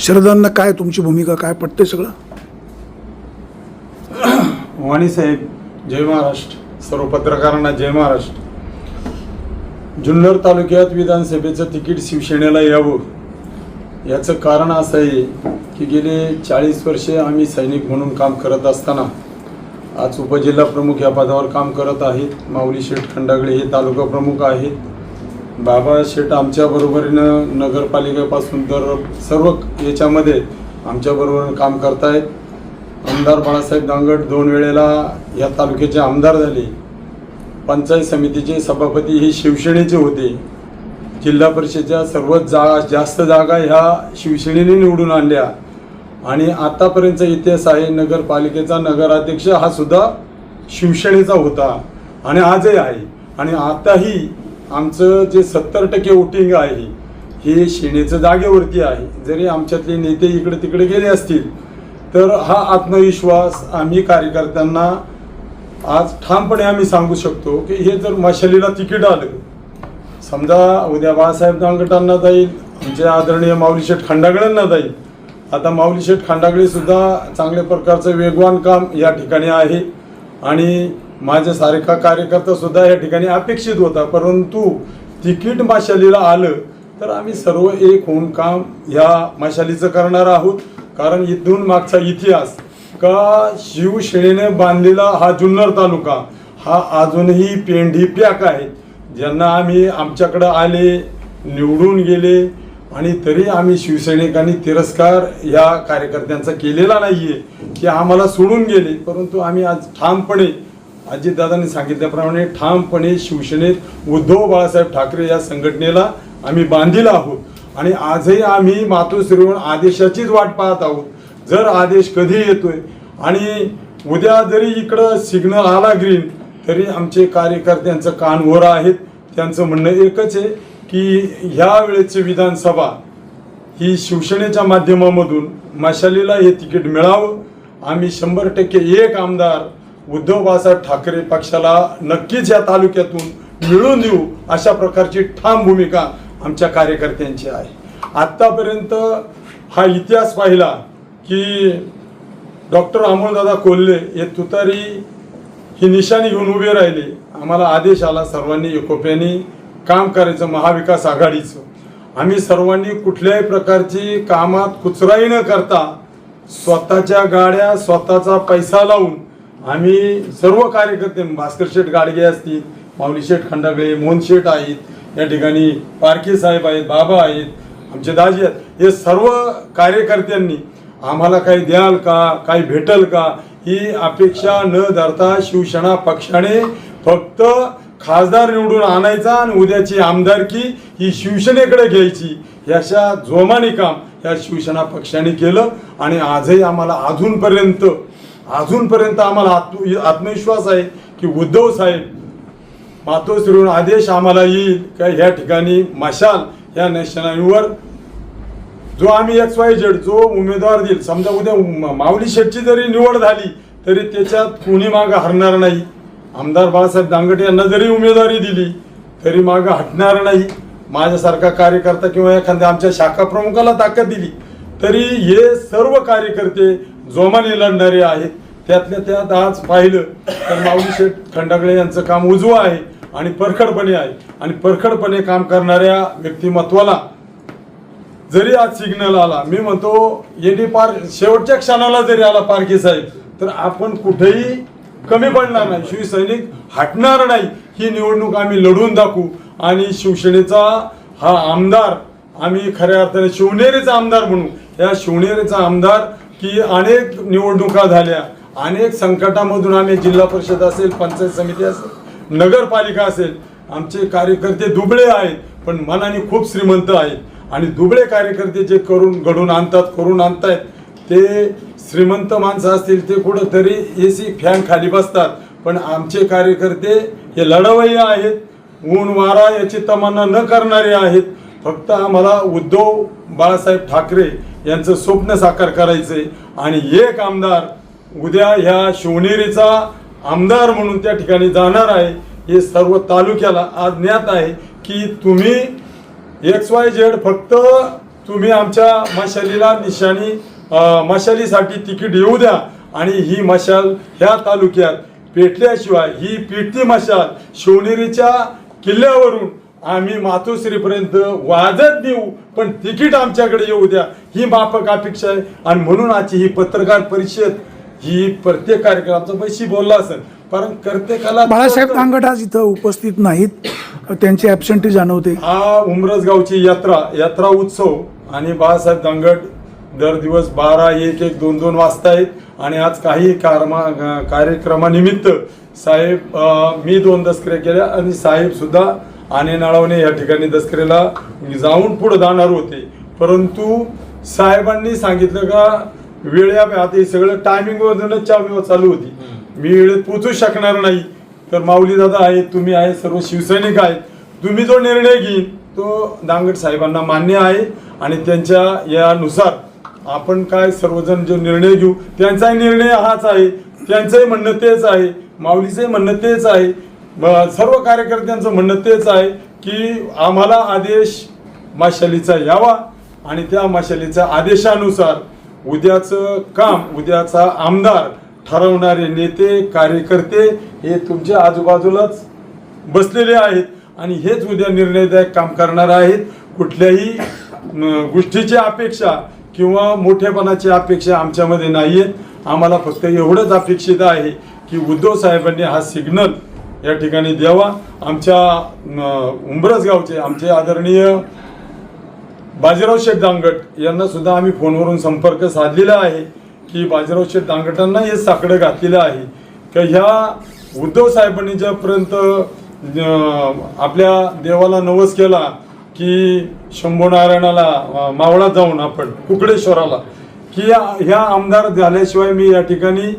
शरदांना काय तुमची भूमिका काय पटते सगळं? वाणी साहेब जय महाराष्ट्र. सर्व पत्रकारांना जय महाराष्ट्र. जुन्नर तालुक्यात विधानसभेचं तिकीट शिवसेनेला यावं. याचं कारण असं आहे की गेले चाळीस वर्षे आम्ही सैनिक म्हणून काम करत असताना आज उपजिल्हा प्रमुख या पदावर काम करत आहेत. माऊली शेठ खंडागळे हे तालुका प्रमुख आहेत. बाबा शेठ आमच्या बरोबरीनं नगरपालिकेपासून तर सर्व याच्यामध्ये आमच्या बरोबरीनं काम करतायत. आमदार बाळासाहेब दांगट दोन वेळेला या तालुक्याचे आमदार झाले. पंचायत समितीचे सभापती हे शिवसेनेचे होते. जिल्हा परिषदेच्या सर्वच जागा जास्त जागा ह्या शिवसेनेने निवडून आणल्या. आणि आतापर्यंतचा इतिहास आहे नगरपालिकेचा नगराध्यक्ष हा सुद्धा शिवसेनेचा होता आणि आजही आहे. आणि आताही आमचं जे सत्तर टक्के वोटिंग आहे हे शेणेचं जागेवरती आहे. जरी आमच्यातले नेते इकडे तिकडे गेले असतील तर हा आत्मविश्वास आम्ही कार्यकर्त्यांना आज ठामपणे आम्ही सांगू शकतो की हे जर मशालीला तिकीट आलं समजा उद्या बाळासाहेब दांगटांना जाईल आमचे आदरणीय माऊली शेठ जाईल. आता माऊली शेठ सुद्धा चांगल्या प्रकारचं वेगवान काम या ठिकाणी आहे. आणि माझ्यासारखा कार्यकर्ता सुद्धा या ठिकाणी अपेक्षित होता परंतु तिकीट माशालीला आलं तर आम्ही सर्व एक होऊन काम ह्या माशालीचं करणार आहोत. कारण इथून मागचा इतिहास का शिवसेनेने बांधलेला हा जुन्नर तालुका हा अजूनही पेंढी पॅक आहे. ज्यांना आम्ही आमच्याकडं आले निवडून गेले आणि तरी आम्ही शिवसैनिकांनी तिरस्कार या कार्यकर्त्यांचा केलेला नाही आहे की आम्हाला सोडून गेले. परंतु आम्ही आज ठामपणे अजितदादांनी सांगितल्याप्रमाणे ठामपणे शिवसेनेत उद्धव बाळासाहेब ठाकरे या संघटनेला आम्ही बांधील आहोत. आणि आजही आम्ही मातोश्रीवर आदेशाचीच वाट पाहत आहोत. जर आदेश कधी येतोय आणि उद्या जरी इकडं सिग्नल आला ग्रीन तरी आमचे कार्यकर्त्यांचं कान वर आहेत. त्यांचं म्हणणं एकच आहे की ह्या वेळेची विधानसभा ही शिवसेनेच्या माध्यमामधून मशालीला हे तिकीट मिळावं. आम्ही शंभर टक्के एक आमदार उद्धव बाळासाहेब ठाकरे पक्षाला नक्कीच या तालुक्यातून मिळून देऊ अशा प्रकारची ठाम भूमिका आमच्या कार्यकर्त्यांची आहे. आत्तापर्यंत हा इतिहास पाहिला की डॉक्टर अमोलदादा कोल्हे हे तुतारी ही निशाणी घेऊन उभे राहिले. आम्हाला आदेश आला सर्वांनी एकोप्याने काम करायचं महाविकास आघाडीचं. आम्ही सर्वांनी कुठल्याही प्रकारची कामात कुचराई न करता स्वतःच्या गाड्या स्वतःचा पैसा लावून आम्ही सर्व कार्यकर्ते भास्कर शेठ गाडगे असतील माऊली शेठ खंडागळे मोहन शेठ आहेत या ठिकाणी पारखे साहेब आहेत बाबा आहेत आमचे दाजी आहेत हे सर्व कार्यकर्त्यांनी आम्हाला काही द्याल का काही भेटल का ही अपेक्षा न धरता शिवसेना पक्षाने फक्त खासदार निवडून आणायचा आणि उद्याची आमदारकी ही शिवसेनेकडे घ्यायची याच्या जोमाने काम या शिवसेना पक्षाने केलं आणि आजही आम्हाला अजूनपर्यंत अजूनपर्यंत आम्हाला आत्म आत्मविश्वास आहे की उद्धव साहेब मातोश्रीहून आदेश आम्हाला येईल का ह्या ठिकाणी मशाल या निशाणावर जो आम्ही एक्स वाय झेड जो उमेदवार देईल समजा उद्या माऊली शेठची जरी निवड झाली तरी त्याच्यात कुणी मागं हरणार नाही. आमदार बाळासाहेब दांगट यांना जरी उमेदवारी दिली तरी मागं हटणार नाही. माझ्यासारखा कार्यकर्ता किंवा एखाद्या आमच्या शाखा प्रमुखाला ताकद दिली तरी हे सर्व कार्यकर्ते जोमाने लढणारे आहेत त्यातल्या त्यात आज पाहिलं तर माऊली शेठ खंडागळे यांचं काम उजवं आहे आणि परखडपणे आहे. आणि परखडपणे काम करणाऱ्या व्यक्तिमत्वाला जरी आज सिग्नल आला मी म्हणतो येणे पार शेवटच्या क्षणाला जरी आला पारखे साहेब तर आपण कुठेही कमी पडणार नाही. शिवसैनिक हटणार नाही. ही निवडणूक आम्ही लढून दाखवू. आणि शिवसेनेचा हा आमदार आम्ही खऱ्या अर्थाने शिवनेरीचा आमदार म्हणू. या शिवनेरीचा आमदार की अनेक निवडणुका झाल्या. अनेक संकटामधून आम्ही जिल्हा परिषद असेल पंचायत समिती असेल नगरपालिका असेल आमचे कार्यकर्ते दुबळे आहेत पण मनाने खूप श्रीमंत आहेत. आणि दुबळे कार्यकर्ते जे करून घडून आणतात करून आणतायत ते श्रीमंत माणसं असतील ते कुठंतरी ए सी फॅन खाली बसतात. पण आमचे कार्यकर्ते हे लढवय आहेत ऊन वारा याची तमन्ना न करणारे आहेत. फक्त आम्हाला उद्धव बाळासाहेब ठाकरे यांचं स्वप्न साकार करायचंय. आणि एक आमदार उद्या ह्या शिवनेरीचा आमदार म्हणून त्या ठिकाणी जाणार आहे हे सर्व तालुक्याला आज ज्ञात आहे की तुम्ही एक्स वाय झेड फक्त तुम्ही आमच्या मशालीला निशाणी मशालीसाठी तिकीट येऊ द्या. आणि ही मशाल ह्या तालुक्यात पेटल्याशिवाय ही पेटती मशाल शिवनेरीच्या किल्ल्यावरून आम्ही मातोश्रीपर्यंत वाजत नेऊ पण तिकीट आमच्याकडे येऊ द्या. ही माफक अपेक्षा आहे. आणि म्हणून आजची ही पत्रकार परिषद ही प्रत्येक कार्यक्रमाचं पैशी बोलला असेल. कारण प्रत्येकाला बाळासाहेब कांगट आज इथं उपस्थित नाहीत. त्यांची ॲबसेंटी जाणवते. हा उमरसगावची यात्रा यात्रा उत्सव आणि बाळासाहेब दांगट दर दिवस बारा एक एक दोन दोन वाजता आहेत. आणि आज काही कारमा कार्यक्रमानिमित्त साहेब मी दोन दसकऱ्या केल्या आणि साहेब सुद्धा आणे नाळवणे या ठिकाणी दसकऱ्याला जाऊन पुढे जाणार होते. परंतु साहेबांनी सांगितलं का वेळ्या आता हे सगळं टायमिंग वरूनच चालू चालू होती. मी वेळेत पोचू शकणार नाही. तर माऊली दादा आहेत तुम्ही आहे सर्व शिवसैनिक आहेत. तुम्ही जो निर्णय घेईन तो दांगट साहेबांना मान्य आहे. आणि त्यांच्या यानुसार आपण काय सर्वजण जो निर्णय घेऊ त्यांचाही निर्णय हाच आहे. त्यांचंही म्हणणं तेच आहे. माऊलीचंही म्हणणं तेच आहे. सर्व कार्यकर्त्यांचं म्हणणं तेच आहे की आम्हाला आदेश माशालीचा यावा आणि त्या माशालीच्या आदेशानुसार उद्याचं काम उद्याचा आमदार ठरवणारे नेते कार्यकर्ते हे तुमच्या आजूबाजूलाच बसलेले आहेत आणि हेच उद्या निर्णयदायक काम करणार आहेत. कुठल्याही गोष्टीची अपेक्षा किंवा मोठेपणाची अपेक्षा आमच्यामध्ये नाही आहेत आम्हाला फक्त एवढंच अपेक्षित आहे की उद्धव साहेबांनी हा सिग्नल या ठिकाणी द्यावा. आमच्या उंबरस उंबरसगावचे आमचे आदरणीय बाजीराव शेठ दांगट यांना सुद्धा आम्ही फोनवरून संपर्क साधलेला आहे की बाजीराव शेठ दांगटांना हे साकडं घातलेलं आहे. की ह्या उद्धव साहेबांनी ज्यापर्यंत आपल्या देवाला नवस केला की शंभूनारायणाला नारायणाला मावळात जाऊन आपण कुकडेश्वराला की ह्या आमदार झाल्याशिवाय मी या ठिकाणी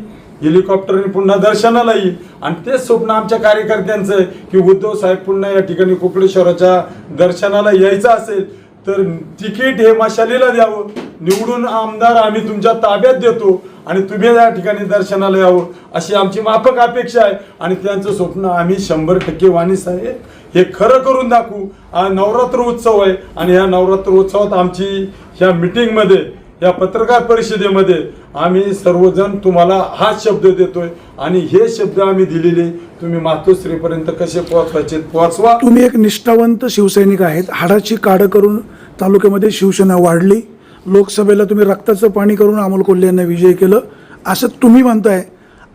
हेलिकॉप्टरने पुन्हा दर्शनाला येईल. आणि तेच स्वप्न आमच्या कार्यकर्त्यांचं आहे की उद्धव साहेब पुन्हा या ठिकाणी कुकडेश्वराच्या दर्शनाला यायचं असेल तर तिकीट हे मशालीला द्यावं. निवडून आमदार आम्ही तुमच्या ताब्यात देतो आणि तुम्ही या ठिकाणी दर्शनाला यावं अशी आमची माफक अपेक्षा आहे. आणि त्यांचं स्वप्न आम्ही शंभर टक्के वाणी साहेब हे खरं करून दाखवू. हा नवरात्र उत्सव आहे आणि ह्या नवरात्र उत्सवात आमची ह्या मिटिंगमध्ये या पत्रकार परिषदेमध्ये आम्ही सर्वजण तुम्हाला हा शब्द देतोय आणि हे शब्द आम्ही दिलेले तुम्ही मातोश्रीपर्यंत कसे पोहोचवायचे पोहोचवा. तुम्ही एक निष्ठावंत शिवसैनिक आहेत. हाडाची काढं करून तालुक्यामध्ये शिवसेना वाढली. लोकसभेला तुम्ही रक्ताचं पाणी करून अमोल कोल्हे यांना विजय केलं. असं तुम्ही म्हणताय.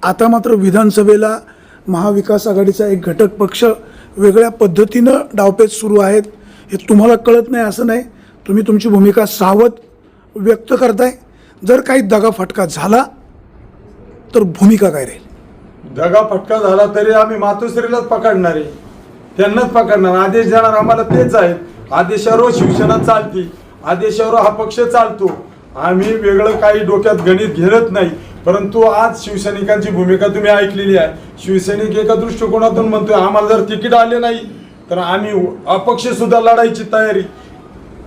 आता मात्र विधानसभेला महाविकास आघाडीचा एक घटक पक्ष वेगळ्या पद्धतीनं डावपेच सुरू आहेत. हे तुम्हाला कळत नाही असं नाही. तुम्ही तुमची भूमिका सावध व्यक्त करताय. जर काही दगाफटका झाला तर भूमिका काय राहील? दगा फटका झाला तरी आम्ही मातोश्रीलाच पकडणार आहे. त्यांनाच पकडणार. आदेश देणार आम्हाला तेच आहेत आदेशावर शिवसेना चालती. आदेशावर हा पक्ष चालतो. आम्ही वेगळं काही डोक्यात गणित घेत नाही. परंतु आज शिवसैनिकांची भूमिका तुम्ही ऐकलेली आहे. शिवसैनिक एका दृष्टिकोनातून म्हणतोय आम्हाला जर तिकीट आले नाही तर आम्ही अपक्ष सुद्धा लढायची तयारी.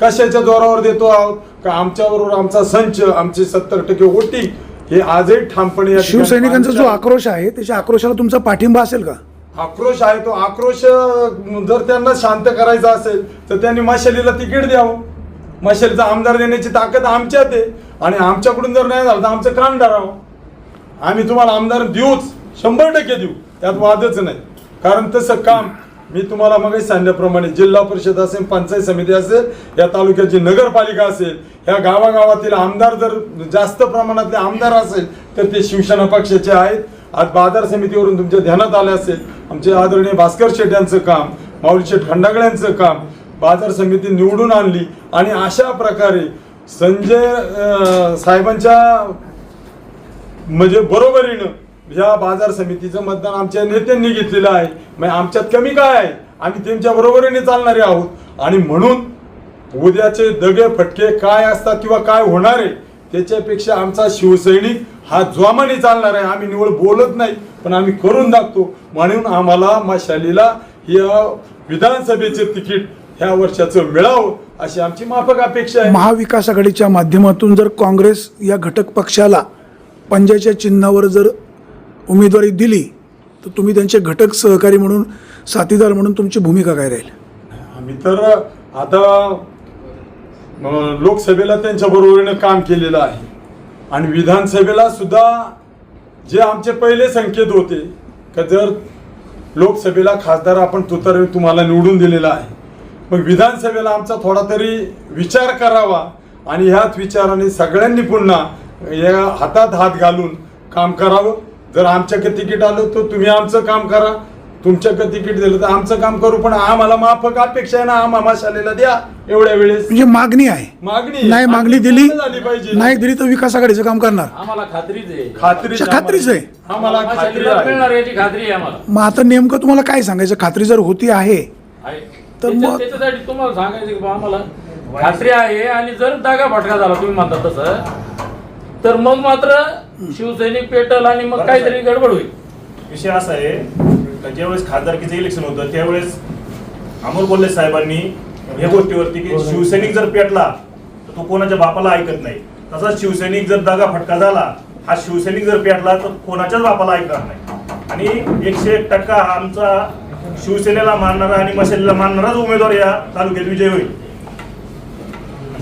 कशाच्या जोरावर देतो आहोत? का आमच्याबरोबर आमचा संच आमचे सत्तर टक्के वोटिंग हे आजही ठामपणे शिवसैनिकांचा जो आक्रोश आहे त्याच्या आक्रोशाला तुमचा पाठिंबा असेल का? आक्रोश आहे तो. आक्रोश जर त्यांना शांत करायचा असेल तर त्यांनी मशालीला तिकीट द्यावं. मशालीचा आमदार देण्याची ताकद आमच्यात आहे. आणि आमच्याकडून जर नाही झालं तर आमचं कान धरावं. आम्ही तुम्हाला आमदार देऊच. शंभर टक्के देऊ. त्यात वादच नाही. कारण तसं काम मी तुम्हाला मग सांगल्याप्रमाणे जिल्हा परिषद असेल पंचायत समिती असेल या तालुक्याची नगरपालिका असेल ह्या गावागावातील आमदार जर जास्त प्रमाणातले आमदार असेल तर ते शिवसेना पक्षाचे आहेत. आज बाजार समितीवरून तुमच्या ध्यानात आले असेल आमचे आदरणीय भास्कर शेट यांचं काम माऊली शेठ खंडागळे यांचं काम बाजार समिती निवडून आणली आणि अशा प्रकारे संजय साहेबांच्या म्हणजे बरोबरीनं या बाजार समितीचं मतदान आमच्या नेत्यांनी घेतलेलं आहे. मग आमच्यात कमी काय आहे? आम्ही त्यांच्या बरोबरीने चालणारे आहोत. आणि म्हणून उद्याचे दगे फटके काय असतात किंवा काय होणार आहे त्याच्यापेक्षा आमचा शिवसैनिक हा जोमाने चालणार आहे. आम्ही निवड बोलत नाही पण आम्ही करून दाखतो म्हणून आम्हाला माशालीला या विधानसभेचे तिकीट ह्या वर्षाचं मिळावं अशी आमची माफक अपेक्षा आहे. महाविकास आघाडीच्या माध्यमातून जर काँग्रेस या घटक पक्षाला पंजाच्या चिन्हावर जर उमेदवारी दिली तर तुम्ही त्यांचे घटक सहकारी म्हणून साथीदार म्हणून तुमची भूमिका काय राहील? आम्ही तर आता लोकसभेला त्यांच्या बरोबरीनं काम केलेलं आहे. आणि विधानसभेला सुद्धा जे आमचे पहिले संकेत होते का जर लोकसभेला खासदार आपण तुतर तुम्हाला निवडून दिलेला आहे मग विधानसभेला आमचा थोडा तरी विचार करावा आणि ह्याच विचाराने सगळ्यांनी पुन्हा या हातात हात घालून काम करावं. जर आमच्याकडे तिकीट आलं तर तुम्ही आमचं काम करा. तुमच्याकडे तिकीट दिलं तर आमचं काम करू पण आम्हाला माफक अपेक्षा आहे ना आम्हा शालेला द्या एवढ्या वेळेस. म्हणजे मागणी आहे. मागणी. नाही मागणी दिली झाली पाहिजे. नाही दिली तर विकास आघाडीचं काम करणार. आम्हाला खात्रीच आहे. खात्री अच्छा, खात्रीच आहे. आम्हाला खात्री आहे. मिळणार याची खात्री आहे आम्हाला. मग आता नेमकं तुम्हाला काय सांगायचं? खात्री जर होती आहे आहे. तर त्याच्या- मग- त्याच्यासाठी तुम्हाला सांगायचं की बा आम्हाला खात्री आहे आणि जर दागा फटका झाला तुम्ही म्हणता तसं तर मग मात्र शिवसैनिक पेटल आणि मग काहीतरी गडबड होईल. विषय असा आहे का ज्यावेळेस खासदारकीचं इलेक्शन होतं त्यावेळेस अमोल कोल्हे साहेबांनी या गोष्टीवरती की शिवसैनिक जर पेटला तर तो कोणाच्या बापाला ऐकत नाही. तसाच शिवसैनिक जर दगा फटका झाला हा शिवसैनिक जर पेटला तर कोणाच्याच बापाला ऐकणार नाही. आणि एकशे एक टक्का हा आमचा शिवसेनेला मानणारा आणि मशालीला मानणाराच उमेदवार या तालुक्यात विजय होईल.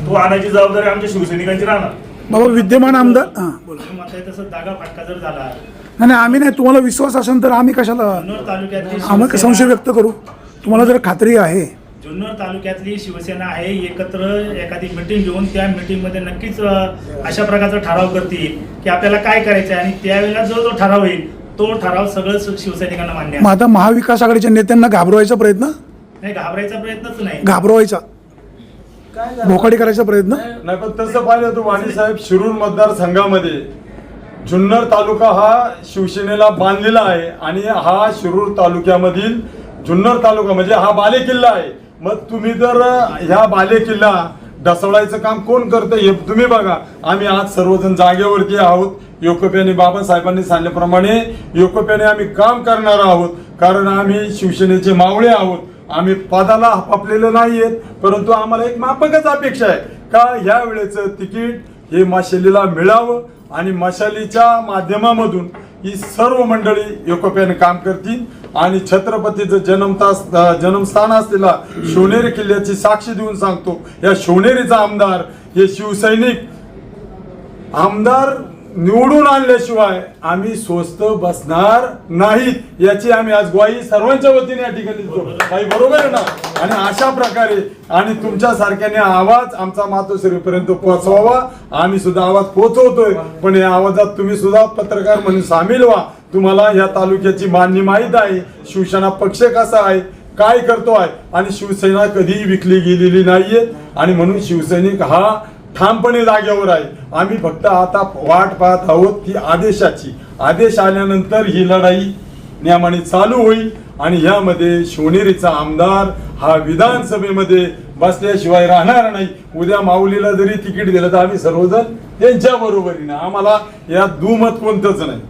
तो आणायची जबाबदारी आमच्या शिवसैनिकांची राहणार. बाबा विद्यमान आमदार हां. बोला. तुम्ही म्हणताय तसं दागा फाटका जर झाला. नाही नाही, आम्ही नाही तुम्हाला विश्वास असेल तर आम्ही कशाला जुन्नर तालुक्यातली आम्हाला संशय शिवसेना- व्यक्त करू. तुम्हाला जर खात्री आहे. जुन्नर तालुक्यातली शिवसेना आहे एकत्र एखादी मिटिंग घेऊन त्या meeting मध्ये नक्कीच अ, अशा प्रकारचा ठराव करतील की आपल्याला काय करायचं आहे आणि त्यावेळेला जो जो ठराव होईल तो ठराव सगळं शि- शिवसैनिकांना मान्य मग आहे आता महाविकास आघाडीच्या नेत्यांना घाबरवायचा प्रयत्न? नाही घाबरायचा प्रयत्नच नाही. घाबरवायचा. भोकाडी करायचा प्रयत्न? नाही पण तसं पाहिलं तर वाणी साहेब शिरूर मतदारसंघामध्ये जुन्नर तालुका हा शिवसेनेला बांधलेला आहे आणि हा शिरूर तालुक्यामधील जुन्नर तालुका म्हणजे हा बालेकिल्ला आहे. मग तुम्ही जर ह्या बालेकिल्ला ढसळायचं काम कोण करतं हे तुम्ही बघा. आम्ही आज सर्वजण जागेवरती आहोत. योकोप्याने बाबासाहेबांनी सांगितल्याप्रमाणे योकोप्याने आम्ही काम करणार आहोत. कारण आम्ही शिवसेनेचे मावळे आहोत. आम्ही पदाला आपलेलं नाही आहेत परंतु आम्हाला एक मापकच अपेक्षा आहे. का ह्या वेळेचं तिकीट हे माशालीला मिळावं आणि मशालीच्या माध्यमामधून ही सर्व मंडळी एकोप्याने काम करतील आणि छत्रपतीचं जन्मतास जन्मस्थान असलेला शिवनेरी किल्ल्याची साक्षी देऊन सांगतो. या शिवनेरीचा आमदार हे शिवसैनिक. आमदार निवडून आणल्याशिवाय आम्ही स्वस्त बसणार नाहीत याची आम्ही आज ग्वाही सर्वांच्या वतीने या ठिकाणी देतो. काही बरोबर आहे ना? आणि अशा प्रकारे आणि तुमच्या सारख्याने आवाज आमचा मातोश्रीपर्यंत पोहोचवावा. आम्ही सुद्धा आवाज पोहोचवतोय पण या आवाजात तुम्ही सुद्धा पत्रकार म्हणून सामील व्हा. तुम्हाला या तालुक्याची मान्य माहीत आहे शिवसेना पक्ष कसा आहे काय करतो आहे आणि शिवसेना कधीही विकली गेलेली नाहीये. आणि म्हणून शिवसैनिक हा ठामपणे जागेवर आहे. आम्ही फक्त आता वाट पाहत आहोत ती आदेशाची. आदेश आल्यानंतर ही लढाई नियमाने चालू होईल आणि यामध्ये शिवनेरीचा आमदार हा विधानसभेमध्ये बसल्याशिवाय राहणार नाही. उद्या माऊलीला जरी तिकीट दिलं तर आम्ही सर्वजण त्यांच्या बरोबरीनं आम्हाला यात दुमत कोणतंच नाही.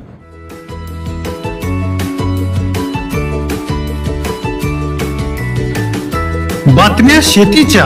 बातम्या शेतीच्या.